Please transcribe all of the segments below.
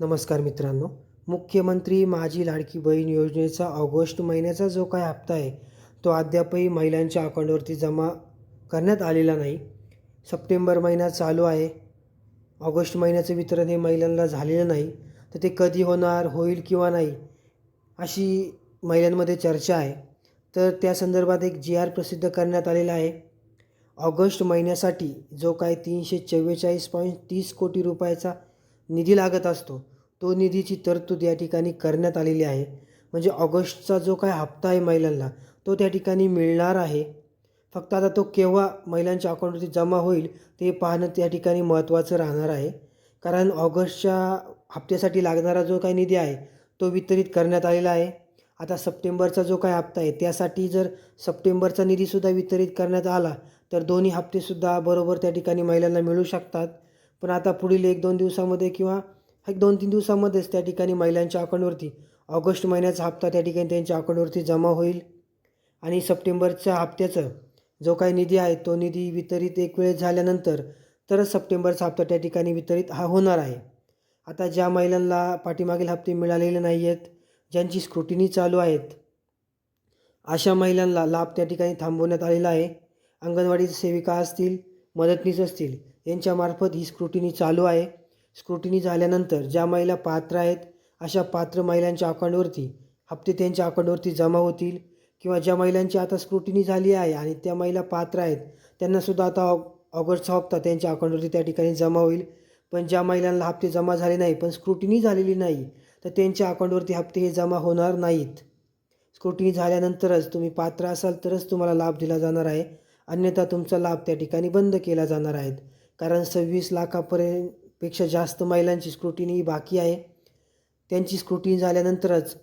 नमस्कार मित्रांनो. मुख्यमंत्री माझी लाडकी बहीण योजनेचा ऑगस्ट महिन्याचा जो काय हप्ता आहे तो अद्यापही महिलांच्या अकाउंटवरती जमा करण्यात आलेला नाही. सप्टेंबर महिना चालू आहे. ऑगस्ट महिन्याचं वितरण हे महिलांना झालेलं नाही. तर ते कधी होणार होईल किंवा नाही अशी महिलांमध्ये चर्चा आहे. तर त्या संदर्भात एक जी आर प्रसिद्ध करण्यात आलेला आहे. ऑगस्ट महिन्यासाठी जो काय तीनशे चव्वेचाळीस पॉईंट तीस कोटी रुपयाचा निधी लागत असतो. तो निधीची तरतूद या ठिकाणी करण्यात आलेली आहे. म्हणजे ऑगस्टचा जो काय हप्ता आहे महिलांना तो त्या ठिकाणी मिळणार आहे. फक्त आता तो केव्हा महिलांच्या अकाउंटवरती जमा होईल ते पाहणं त्या ठिकाणी महत्त्वाचं राहणार आहे. कारण ऑगस्टच्या हप्त्यासाठी लागणारा जो काही निधी आहे तो वितरित करण्यात आलेला आहे. आता सप्टेंबरचा जो काय हप्ता आहे त्यासाठी जर सप्टेंबरचा निधीसुद्धा वितरित करण्यात आला तर दोन्ही हप्तेसुद्धा बरोबर त्या ठिकाणी महिलांना मिळू शकतात. पण आता पुढील एक दोन दिवसामध्ये किंवा एक दोन तीन दिवसामध्येच त्या ठिकाणी महिलांच्या अकाउंटवरती. ऑगस्ट महिन्याचा हप्ता त्या ठिकाणी त्यांच्या अकाउंटवरती जमा होईल. आणि सप्टेंबरच्या हप्त्याचं जो काही निधी आहे तो निधी वितरित एक वेळेस झाल्यानंतर तरच सप्टेंबरचा हप्ता त्या ठिकाणी वितरित हा होणार आहे. आता ज्या महिलांना पाठीमागील हप्ते मिळालेले नाही आहेत ज्यांची स्क्रुटिनी चालू आहेत अशा महिलांना लाभ त्या ठिकाणी थांबवण्यात आलेला आहे. अंगणवाडी सेविका असतील मदतनीस असतील यांच्यामार्फत ही स्क्रुटिनी चालू आहे. स्क्रुटिनी झाल्यानंतर ज्या महिला पात्र आहेत अशा पात्र महिलांच्या अकाउंटवरती हप्ते त्यांच्या अकाउंटवरती जमा होतील किंवा ज्या महिलांची आता स्क्रुटिनी झाली आहे आणि त्या महिला पात्र आहेत त्यांनासुद्धा आता ऑग ऑगस्टचा हप्ता त्यांच्या अकाउंटवरती त्या ठिकाणी जमा होईल. पण ज्या महिलांना हप्ते जमा झाले नाही पण स्क्रुटिनी झालेली नाही तर त्यांच्या अकाउंटवरती हप्ते हे जमा होणार नाहीत. स्क्रुटिनी झाल्यानंतरच तुम्ही पात्र असाल तरच तुम्हाला लाभ दिला जाणार आहे. अन्यथा तुमचा लाभ त्या ठिकाणी बंद केला जाणार आहेत कारण सव्वीस लाखापर्यंत पेक्षा जास्त महिलांची स्क्रुटिनी ही बाकी आहे. त्यांची स्क्रुटिनी झाल्यानंतरच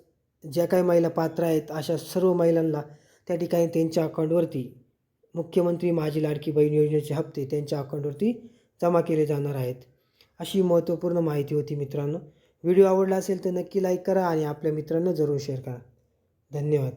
ज्या काही महिला पात्र आहेत अशा सर्व महिलांना त्या ठिकाणी त्यांच्या अकाउंटवरती मुख्यमंत्री माझी लाडकी बहीण योजनेचे हप्ते त्यांच्या अकाउंटवरती जमा केले जाणार आहेत. अशी महत्त्वपूर्ण माहिती होती मित्रांनो. व्हिडिओ आवडला असेल तर नक्की लाईक करा आणि आपल्या मित्रांना जरूर शेअर करा. धन्यवाद.